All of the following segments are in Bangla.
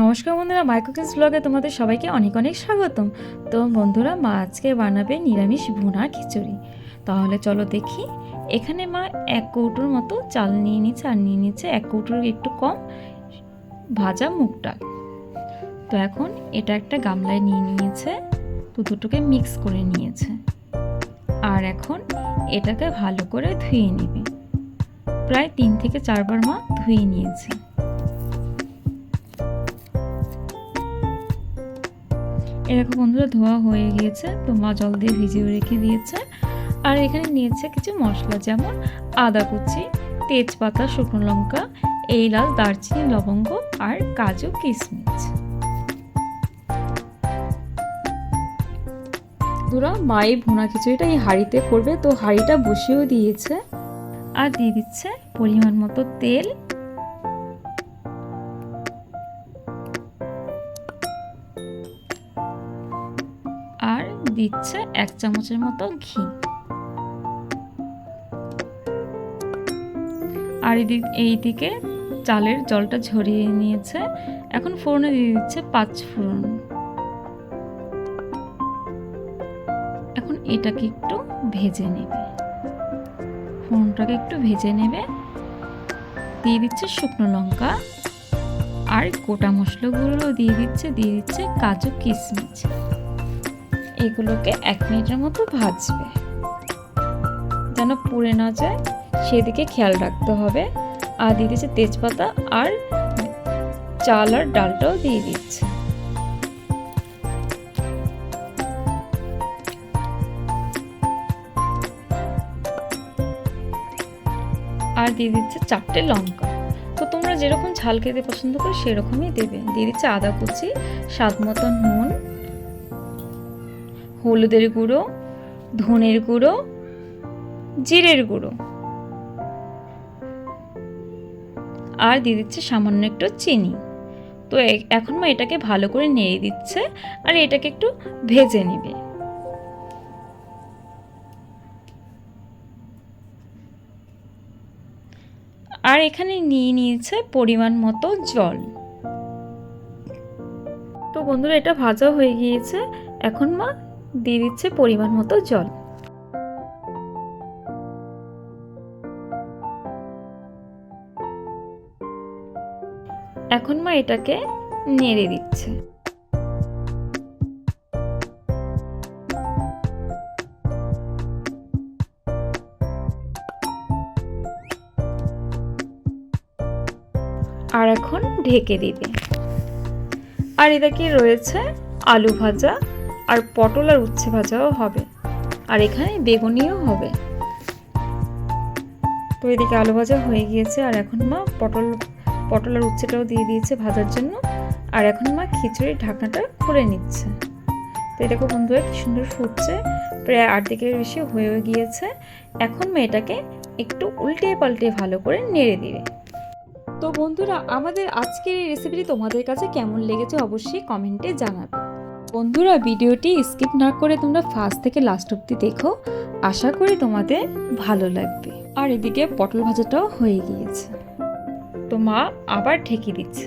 নমস্কার বন্ধুরা মাইক্রোকিস ব্লগে তোমাদের সবাইকে অনেক অনেক স্বাগতম। তো বন্ধুরা, মা আজকে বানাবে নিরামিষ ভুনা খিচুড়ি। তাহলে চলো দেখি, এখানে মা এক কৌটোর মতো চাল নিয়ে নিচ্ছে, আর নিয়ে নিচ্ছে এক কৌটোর একটু কম ভাজা মুগ ডাল। তো এখন এটা একটা গামলায় নিয়ে নিয়েছে, তো দুটোকে মিক্স করে নিয়েছে। আর এখন এটাকে ভালো করে ধুয়ে নেবে। প্রায় তিন থেকে চারবার মা ধুয়ে নিয়েছে। এরকম বন্ধুরা ধোয়া হয়ে গিয়েছে তো মা জল দিয়ে ভিজিয়ে রেখে দিয়েছে। আর এখানে নিয়েছে কিছু মশলা যেমন আদা কুচি তেজপাতা শুকনো লঙ্কা এলাচ দারচিনি লবঙ্গ আর কাজু কিশমিশ। দুরা মাই ভুনা খিচুড়িটা এই হাঁড়িতে করবে তো হাঁড়িটা বসিয়েও দিয়েছে। আর দিয়ে দিচ্ছে পরিমাণ মতো তেল দিচ্ছে এক চামচের মতো ঘি। আর এদিক, এইদিকে চালের জলটা ঝরিয়ে নিয়েছে। এখন ফোড়নে দিয়ে দিচ্ছে পাঁচ ফোড়ন। এখন এটাকে একটু ভেজে নেবে। ফোড়নটাকে একটু ভেজে নেবে। দিয়ে দিচ্ছে শুকনো লঙ্কা। আর গোটা মশলাগুলো দিয়ে দিচ্ছে দিয়ে দিচ্ছে কাজু কিশমিশ। এগুলোকে এক মিনিটের মতো ভাজবে। যেন পুড়ে না যায়, সেদিকে খেয়াল রাখতে হবে। আর দিয়ে দিচ্ছে তেজপাতা আর চাল আর ডালটাও দিয়ে দিচ্ছে। আর দিয়ে দিচ্ছে চারটে লঙ্কা। তো তোমরা যেরকম ঝাল খেতে পছন্দ করো, সেরকমই দেবে। দিয়ে দিচ্ছে আদা কুচি, স্বাদ মতো নুন হলুদের গুঁড়ো, ধনের গুঁড়ো, জিরের গুঁড়ো। আর দিয়ে দিচ্ছে সামান্য একটু চিনি। তো এখন মা এটাকে ভালো করে নেড়ে দিচ্ছে আর এটাকে একটু ভেজে নেবে। আর এখানে নিয়ে নিয়েছে পরিমাণ মতো জল। তো বন্ধুরা, এটা ভাজা হয়ে গিয়েছে। এখন মা দিয়ে দিচ্ছে পরিমাণ মতো জল। এখন মা এটাকে নেড়ে দিচ্ছে। আর এখন ঢেকে দিবে। আর এদিকে রয়েছে আলু ভাজা আর পটল আর উচ্ছে ভাজাও হবে। আর এখানে বেগুনিও হবে। তো এদিকে আলু ভাজা হয়ে গিয়েছে, আর এখন মা পটল পটল আর উচ্ছেটাও দিয়ে দিয়েছে ভাজার জন্য। আর এখন মা খিচুড়ির ঢাকনাটা খুলে নিচ্ছে। তো এটাকে বন্ধুরা, কি সুন্দর ফুটছে। প্রায় আট দিকের বেশি হয়েও গিয়েছে। এখন মা এটাকে একটু উল্টে পাল্টে ভালো করে নেড়ে দিবে। তো বন্ধুরা, আমাদের আজকের এই রেসিপিটি তোমাদের কাছে কেমন লেগেছে অবশ্যই কমেন্টে জানাবে। বন্ধুরা, ভিডিওটি স্কিপ না করে তোমরা ফার্স্ট থেকে লাস্ট অব্দি দেখো। আশা করি তোমাদের ভালো লাগবে। আর এদিকে পটল ভাজাটাও হয়ে গিয়েছে। তো মা আবার ঢেকে দিচ্ছে।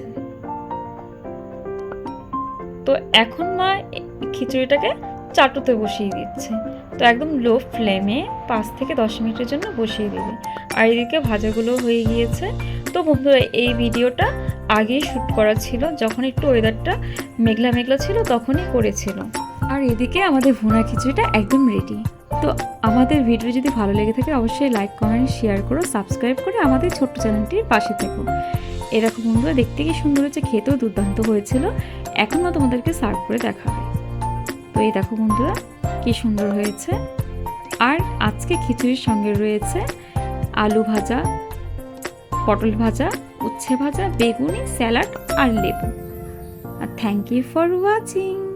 তো এখন মা খিচুড়িটাকে চাটুতে বসিয়ে দিচ্ছে। তো একদম লো ফ্লেমে পাঁচ থেকে দশ মিনিটের জন্য বসিয়ে দেবে। আর এদিকে ভাজাগুলো হয়ে গিয়েছে। তো বন্ধুরা, এই ভিডিওটা আগেই শ্যুট করা ছিল, যখন একটু ওয়েদারটা মেঘলা মেঘলা ছিল, তখনই করেছিল। আর এদিকে আমাদের ভুনা খিচুড়িটা একদম রেডি তো আমাদের ভিডিও যদি ভালো লেগে থাকে, অবশ্যই লাইক কমেন্ট শেয়ার করো সাবস্ক্রাইব করে আমাদের ছোট্ট চ্যানেলটির পাশে থেকো। এরকম বন্ধুরা দেখতে কি সুন্দর হয়েছে, খেতেও দুর্দান্ত হয়েছিল। এখন না তোমাদেরকে সার্ভ করে দেখাবে। তো এই দেখো বন্ধুরা, কি সুন্দর হয়েছে। আর আজকে খিচুড়ির সঙ্গে রয়েছে আলু ভাজা, পটল ভাজা উচ্ছে ভাজা বেগুনি স্যালাড আর লেবু। আর থ্যাংক ইউ ফর ওয়াচিং